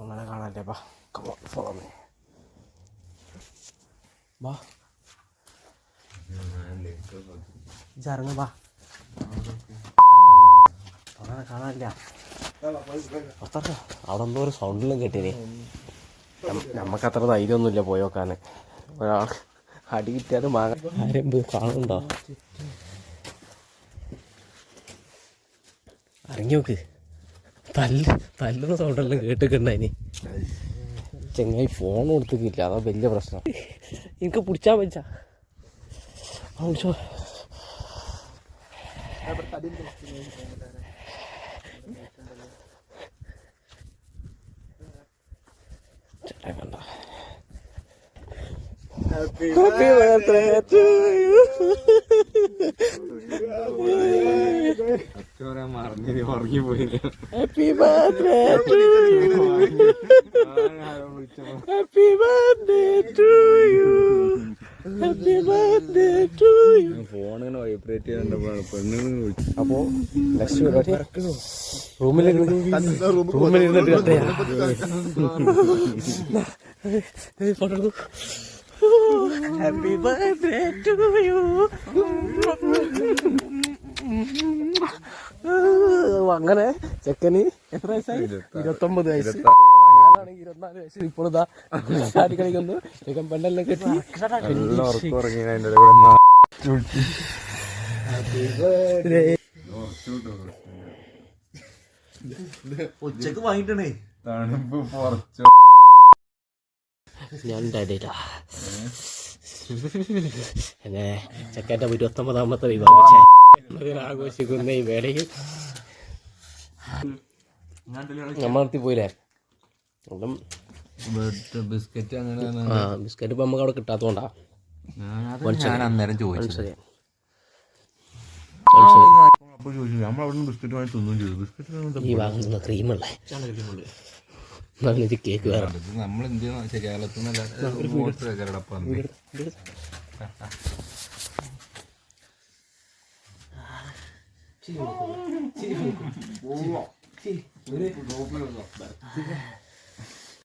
അങ്ങനെ കാണാല്ലേ? ബാ come on follow me ബാ ഇറങ്ങ ബാ അങ്ങനെ കാണാനില്ല. അത്ര അവിടെ എന്തോ ഒരു സൗണ്ടിലും കേട്ടിനി നമുക്ക് അത്ര ധൈര്യമൊന്നുമില്ല പോയി നോക്കാൻ ഒരാൾ അടി കിട്ടിയാൽ മാങ്ങ ആരും കാണുന്നുണ്ടോ? നോക്ക്. തല്ല് തല്ലുന്ന സൗണ്ടെല്ലാം കേട്ടിട്ടുണ്ടായിനി ചെങ്ങായി ഫോൺ കൊടുത്തിട്ടില്ല. അതാ വലിയ പ്രശ്നം. എനിക്ക് പിടിച്ചാൽ പറ്റിച്ചോ ഹാപ്പി പിടിച്ചോ. To you Happy birthday to you. Happy birthday to you. Happy birthday to you. Happy birthday to you. ഫോണിങ്ങനെ വൈബ്രേറ്റ് ചെയ്യാൻ പെണ്ണുങ്ങൾ വിളിച്ചു അപ്പോ റൂമിലിരുന്ന് റൂമിലിരുന്നിട്ട് കട്ടയാ photo happy birthday to you അങ്ങനെ ചെക്കന് എത്ര വയസ്സായി? ഇരുപത്തൊമ്പത് വയസ്സ്. ഞാനാണെങ്കിൽ ഇരുപത്തിനാല് വയസ്സ്. ഇപ്പോഴിതാ ചാടി കളിക്കുന്നു. ചെക്കൻ പെണ്ണെല്ലാം കെട്ടി. ഉച്ചയ്ക്ക് വാങ്ങിട്ടണേ തണുപ്പ് കുറച്ച് ഞാൻ ചെക്കന്റെ ഇരുപത്തൊമ്പതാമത്തെ വിവാഹം. ആഘോഷിക്കുന്ന ഈ വേളയിൽ നമ്മളടുത്തി പോയില്ലേ? അതും ബിസ്ക്കറ്റ് അങ്ങനെ ആ ബിസ്ക്കറ്റ് ഇപ്പം നമുക്ക് അവിടെ കിട്ടാത്തതുകൊണ്ടാ ഞാൻ അന്നേരം ചോദിച്ചു ശരി അപ്പൊ നമ്മൾ അവിടെ നിന്ന് ബിസ്ക്കറ്റ് വാങ്ങി തിന്നും ചെയ്തു. ബിസ്ക്കറ്റ് ഈ വാങ്ങുന്ന ക്രീമുള്ള. നല്ലൊരു കേക്ക് വേറെ. നമ്മൾ എന്ത് ചെയ്യണം ശരി കേരളത്തിൽ നിന്നല്ല കേരളപ്പം